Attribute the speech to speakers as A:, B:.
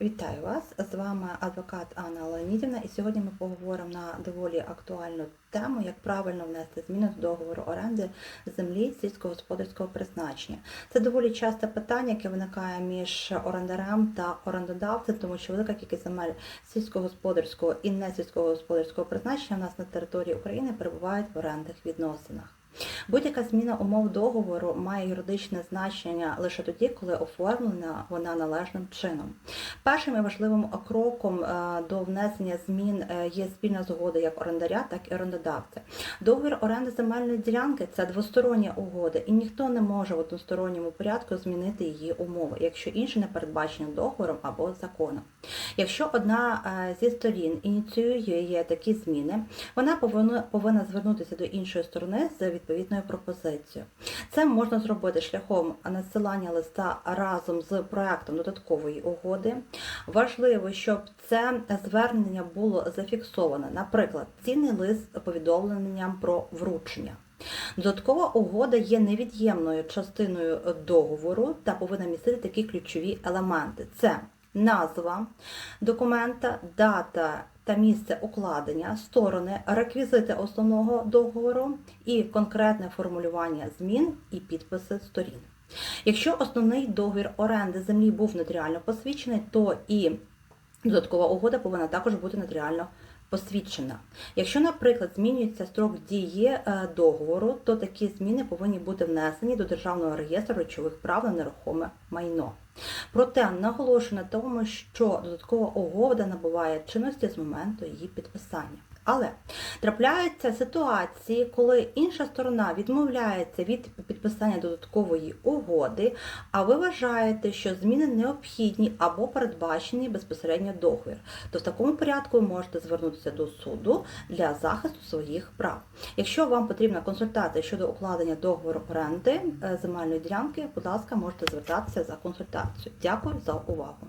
A: Вітаю вас! З вами адвокат Анна Леонідівна, і сьогодні ми поговоримо на доволі актуальну тему, як правильно внести зміни до договору оренди землі сільськогосподарського призначення. Це доволі часте питання, яке виникає між орендарем та орендодавцем, тому що велика кількість земель сільськогосподарського і не сільськогосподарського призначення у нас на території України перебувають в орендних відносинах. Будь-яка зміна умов договору має юридичне значення лише тоді, коли оформлена вона належним чином. Першим і важливим кроком е, до внесення змін е, є спільна згода як орендаря, так і орендодавця. Договір оренди земельної ділянки це двостороння угода, і ніхто не може в односторонньому порядку змінити її умови, якщо інше не передбачено договором або законом. Якщо одна е, зі сторін ініціює такі зміни, вона повинна звернутися до іншої сторони з відповідною пропозицією. Це можна зробити шляхом надсилання листа разом з проектом додаткової угоди. Важливо, щоб це звернення було зафіксовано, наприклад, цінний лист з повідомленням про вручення. Додаткова угода є невід'ємною частиною договору та повинна містити такі ключові елементи: це назва документа, дата та місце укладення, сторони, реквізити основного договору і конкретне формулювання змін і підписи сторін. Якщо основний договір оренди землі був нотаріально посвідчений, то і додаткова угода повинна також бути нотаріально посвідчена. Якщо, наприклад, змінюється строк дії е, договору, то такі зміни повинні бути внесені до Державного реєстру речових прав на нерухоме майно. Проте наголошую на тому, що додаткова угода набуває чинності з моменту її підписання. Але трапляються ситуації, коли інша сторона відмовляється від підписання додаткової угоди, а ви вважаєте, що зміни необхідні або передбачені безпосередньо договір. То в такому порядку ви можете звернутися до суду для захисту своїх прав. Якщо вам потрібна консультація щодо укладення договору оренди е, земельної ділянки, будь ласка, можете звертатися за консультацією. Дякую за увагу.